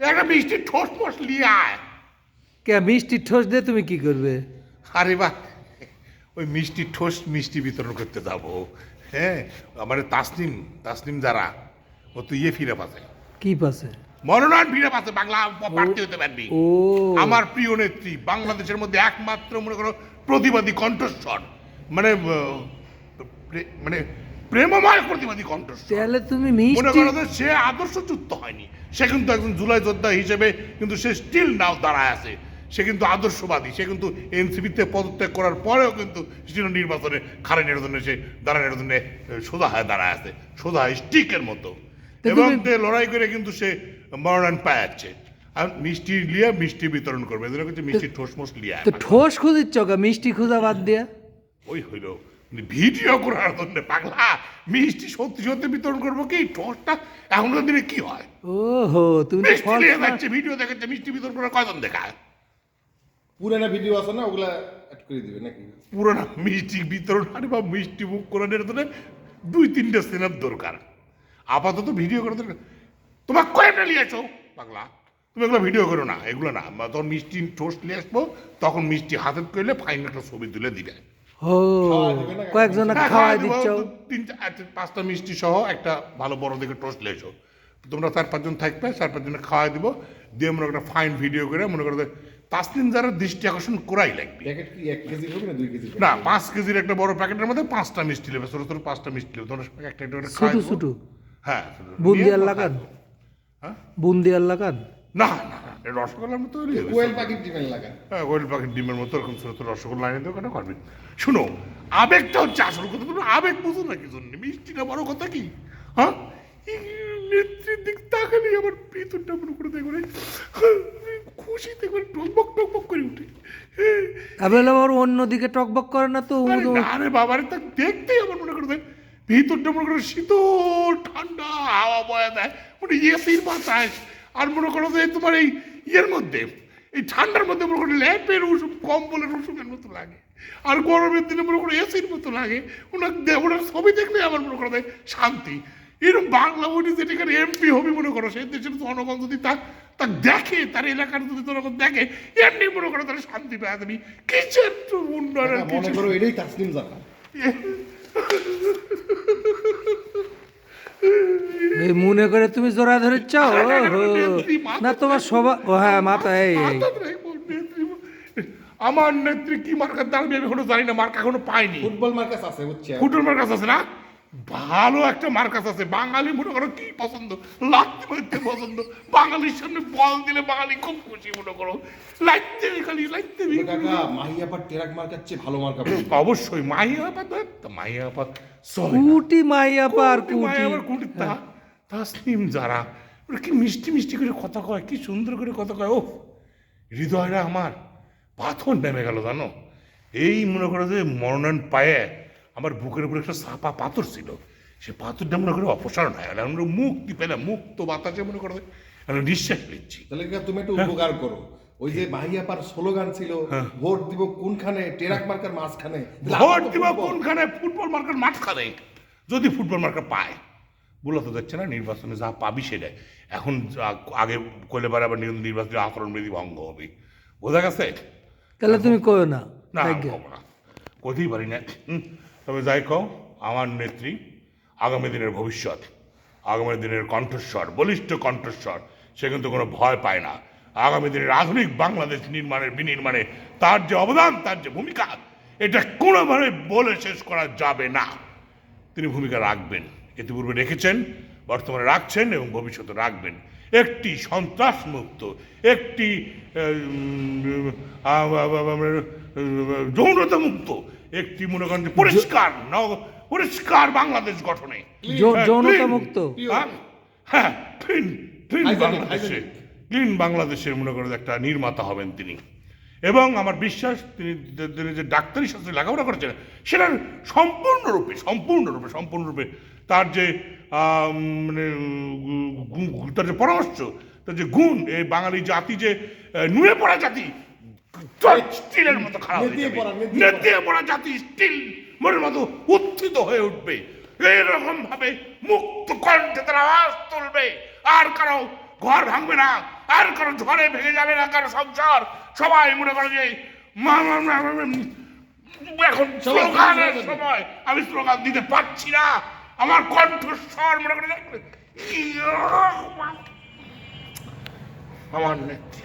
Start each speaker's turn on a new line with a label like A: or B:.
A: একটা মিষ্টি ঠোস ফোস নিয়ে আয়।
B: কে মিষ্টি ঠোস দিয়ে তুমি কি করবে?
A: আরে বাহ ওই মিষ্টি ঠোস মিষ্টি বিতরণ করতে যাব। হ্যাঁ আমার তাসনিম তাসনিম যারা ও তো ইয়ে ফিরে পাচ্ছে।
B: কি পাশে
A: মনোনয়ন ফিরে পাচ্ছে বাংলা প্রার্থী হতে পারবি।
B: ও।
A: আমার প্রিয় নেত্রী বাংলাদেশের মধ্যে একমাত্র মনে করো প্রতিবাদী কণ্ঠস্বর। মানে মানে প্রেমময় প্রতিবাদী কণ্ঠস্বর।
B: তাহলে তুমি
A: মনে
B: মিষ্টি
A: যে সে আদর্শযুক্ত হয়নি। সে কিন্তু একজন জুলাই যোদ্ধা হিসেবে কিন্তু সে স্টিল নাও দাঁড়ায় আছে। সে কিন্তু আদর্শবাদী। সে কিন্তু এনসিপিতে পদত্যাগ করার পরেও কিন্তু স্টিল নির্বাচনে খারে নির্বাচনে সে দাঁড়া নির্বাচনে সোজা হয়ে দাঁড়ায় আছে। সোজা স্টিকের মতো। এবং লড়াই করে কিন্তু সে মনোনয়ন পায় যাচ্ছে আর মিষ্টি লিয়ে মিষ্টি বিতরণ করবে। এজন্য কিন্তু মিষ্টি ঠোস মোস লিয়ে
B: তো ঠোস খুঁজিচ্ছ মিষ্টি খুঁজা বাদ দিয়া?
A: ওই হইল। ভিডিও করার জন্য পাগলা। মিষ্টি সত্যি সত্যি বিতরণ করব কি? ঠোসটা এখনকার দিনে কি হয়?
B: ওহো তুমি
A: মিষ্টি নিয়ে যাচ্ছে ভিডিও দেখাচ্ছে মিষ্টি বিতরণ করে কয়জন দেখায়?
C: পুরানা ভিডিও আছে না ওগুলা অ্যাড করে দিবে নাকি?
A: পুরোনো মিষ্টি বিতরণ আরে বা মিষ্টি মুখ করানোর জন্য দুই তিনটা সিনার দরকার। আপাতত ভিডিও করার দরকার তোমার কয়েকটা নিয়ে আসো? পাগলা তুমি এগুলো ভিডিও করো না এগুলো না। তখন মিষ্টি টোস্ট নিয়ে আসব তখন মিষ্টি হাতে করলে ফাইন একটা ছবি তুলে দিবে।
B: ও
C: খাওয়া
B: কয়েকজন
A: হ্যাঁ,
B: খাওয়াই
A: খাওয়া
B: দিচ্ছ।
A: তিন আচ্ছা, পাঁচটা মিষ্টি সহ একটা ভালো বড় দেখে টোস্ট লেছো তোমরা চার পাঁচজন থাকবে চার পাঁচজনে খাওয়াই দিব। দিয়ে মনে করো একটা ফাইন ভিডিও করে মনে করো যে তাসলিম যারা দৃষ্টি আকর্ষণ করাই লাগবে।
C: এক কেজি না দুই কেজি
A: না পাঁচ কেজির একটা বড় প্যাকেটের মধ্যে পাঁচটা মিষ্টি নেবে ছোট ছোট পাঁচটা মিষ্টি নেবে। তোমরা একটা একটা করে খাওয়াই
B: ছোটু।
A: হ্যাঁ ছোট ছোট।
B: বুন্দি
A: নিয়ে
B: আর
A: তোমরা
B: লাগান।
A: হ্যাঁ?
B: বুন্দি আর লাগান?
A: না না রসগোল্লার মতো।
C: কোয়েল পাখির ডিমের লাগা
A: হ্যাঁ গোয়েল পাখির ডিমের মতো এরকম ছোট ছোট রসগোল্লা এনে দেবো করবে। শুনো আবেগটা হচ্ছে আসল কথা তুমি আবেগ বুঝো না কি জন্য? মিষ্টিটা বড় কথা কি? হ্যাঁ? নেত্রীর দিক তাকালে আমার ভিতরটা মনে করে দেখবে খুশিতে করে টকবক টকবক করে উঠে। হ্যাঁ।
B: আবার অন্যদিকে টকবক করে না তো
A: আরে না রে বাবা রে তা দেখতেই আমার মনে করে দেয়। ভিতরটা মনে করে শীতল ঠান্ডা হাওয়া বয়া দেয়। মানে এসির বাতাস। আর মনে করো যে তোমার এই ইয়ের মধ্যে এই ঠান্ডার মধ্যে মনে করো ল্যাপের উসুম কম্বলের উসুমের মতো লাগে। আর গরমের দিনে মনে করো এসির মতো লাগে। ওনার দে- ওনার ছবি দেখলে আমার মনে করো শান্তি। এরকম বাংলা বলি যেটাকার এমপি হবি মনে করো সেই দেশের জনগণ যদি তা তা দেখে তার এলাকার যদি জনগণ দেখে এমনি মনে করো তারা শান্তি পায়। তুমি কিসের তো উন্নয়নের
C: মনে
A: কিছু
C: করো এটাই তাসলিম জানা
B: এই মনে করে তুমি জোড়া ধরেছ ওহো। না তোমার হ্যাঁ মাথা এই।
A: আমার নেত্রী কি মার্কার দাঁড়াবে আমি এখনও জানি না মার্কা এখনও পাইনি।
C: ফুটবল মার্কাস আছে বুঝছে?
A: ফুটবল মার্কাস আছে না? ভালো একটা মার্কাস আছে। বাঙালি মনে করো কি পছন্দ? লাগতে মারতে পছন্দ। বাঙালির সামনে বল দিলে বাঙালি খুব খুশি মনে করো। লাগতে খালি লাগতে
C: কাকা মাহিয়াপার টেরাক মার্কার চেয়ে ভালো মার্কা
A: অবশ্যই মাইয়াপাত মাইয়াপাত
B: কুটি মাইয়া পার কুটি
A: মাইয়াপার কুটি। তা তাসনিম যারা। ওরা কি মিষ্টি মিষ্টি করে কথা কয় কি সুন্দর করে কথা কয়। ও হৃদয়টা আমার। পাথর নেমে গেল জানো? এই মনে করো যে মনোনয়ন পায়ে আমার বুকের উপরে একটা সাপা পাথর ছিল। সে পাথরটা মনে করে অপসারণ হয়ে গেল। আমরা মুক্তি পেলাম মুক্ত বাতাসে মনে করো। আমি নিঃশ্বাস নিচ্ছি।
C: তাহলে তুমি একটু উপকার করো। ওই যে মাহিয়াপার স্লোগান ছিল ভোট দিব কোনখানে? টেরাক মার্কার মাঝখানে।
A: ভোট দিব কোনখানে? ফুটবল মার্কার মাঠখানে যদি ফুটবল মার্কার পায়। বলে তো যাচ্ছে না নির্বাচনে যা পাবি সেটাই। এখন আগে করলে পারে আবার নির- নির্বাচনী আচরণ বিধি ভঙ্গ হবে। বোঝা গেছে?
B: তাহলে তুমি কয়ো না
A: না না। কোথায় পারি না। তবে যাই কও আমার নেত্রী আগামী দিনের ভবিষ্যৎ আগামী দিনের কণ্ঠস্বর বলিষ্ঠ কণ্ঠস্বর সে কিন্তু কোনো ভয় পায় না। আগামী দিনের আধুনিক বাংলাদেশ নির্মাণের বিনির্মাণে তার যে অবদান তার যে ভূমিকা এটা কোনোভাবে বলে শেষ করা যাবে না। তিনি ভূমিকা রাখবেন। ইতিপূর্বে রেখেছেন বর্তমানে রাখছেন এবং ভবিষ্যতে রাখবেন। একটি সন্ত্রাসমুক্ত একটি যৌনতা মুক্ত একটি মনে করেন পরিষ্কার পরিষ্কার বাংলাদেশ গঠনে। হ্যাঁ,
B: যৌনতা মুক্ত
A: হ্যাঁ, হ্যাঁ ক্লিন ক্লিন বাংলাদেশে। ক্লিন বাংলাদেশের মনে করেন একটা নির্মাতা হবেন তিনি। এবং আমার বিশ্বাস তিনি যে- তিনি যে ডাক্তারি শাস্ত্রে লেখাপড়া করেছেন সেটার সম্পূর্ণরূপে সম্পূর্ণরূপে সম্পূর্ণরূপে তার যে মানে তার যে পরামর্শ তার যে গুণ এই বাঙালি জাতি যে নুয়ে পড়া জাতি স্টিলের মতো খারাপ।
C: নেতিয়ে পড়া
A: জাতি স্টিল মনের মতো উত্থিত হয়ে উঠবে। এইরকম ভাবে মুক্ত কণ্ঠে তারা আওয়াজ তুলবে। আর কারও ঘর ভাঙবে না। আর কারও ঝড়ে ভেঙে যাবে না কারও সংসার। সবাই মনে করে যে এখন স্লোগানের সময় আমি স্লোগান দিতে পারছি না। আমার কণ্ঠস্বর মনে করে আমার নেত্রী।